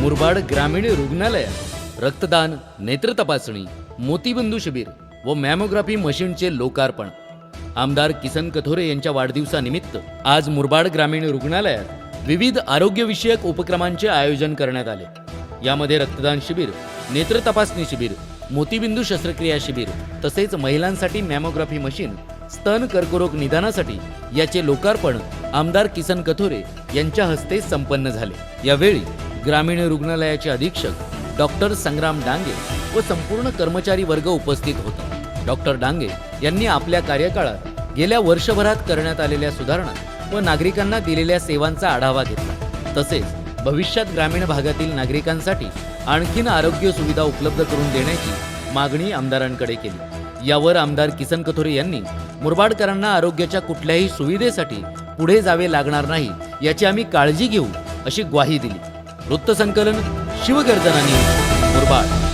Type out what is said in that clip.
मुरबाड ग्रामीण रुग्णालय रक्तदान नेत्र तपासणी मोतीबिंदू शिबिर व मॅमोग्राफी मशीनचे लोकार्पण. आमदार किसन कथोरे यांच्या वाढदिवसानिमित्त आज मुरबाड ग्रामीण रुग्णालयात विविध आरोग्यविषयक उपक्रमांचे आयोजन करण्यात आले. यामध्ये रक्तदान शिबिर नेत्र तपासणी शिबिर मोतीबिंदू शस्त्रक्रिया शिबिर तसेच महिलांसाठी मॅमोग्राफी मशीन स्तन कर्करोग निदानासाठी याचे लोकार्पण आमदार किसन कथोरे यांच्या हस्ते संपन्न झाले. यावेळी ग्रामीण रुग्णालयाचे अधीक्षक डॉक्टर संग्राम डांगे व संपूर्ण कर्मचारी वर्ग उपस्थित होता. डॉक्टर डांगे यांनी आपल्या कार्यकाळात गेल्या वर्षभरात करण्यात आलेल्या सुधारणा व नागरिकांना दिलेल्या सेवांचा आढावा घेतला. तसेच भविष्यात ग्रामीण भागातील नागरिकांसाठी आणखीन आरोग्य सुविधा उपलब्ध करून देण्याची मागणी आमदारांकडे केली. यावर आमदार किसन कथोरे यांनी मुरबाडकरांना आरोग्याच्या कुठल्याही सुविधेसाठी पुढे जावे लागणार नाही याची आम्ही काळजी घेऊ अशी ग्वाही दिली. वृत्तसंकलन शिवगर्जनानी मुरबाड.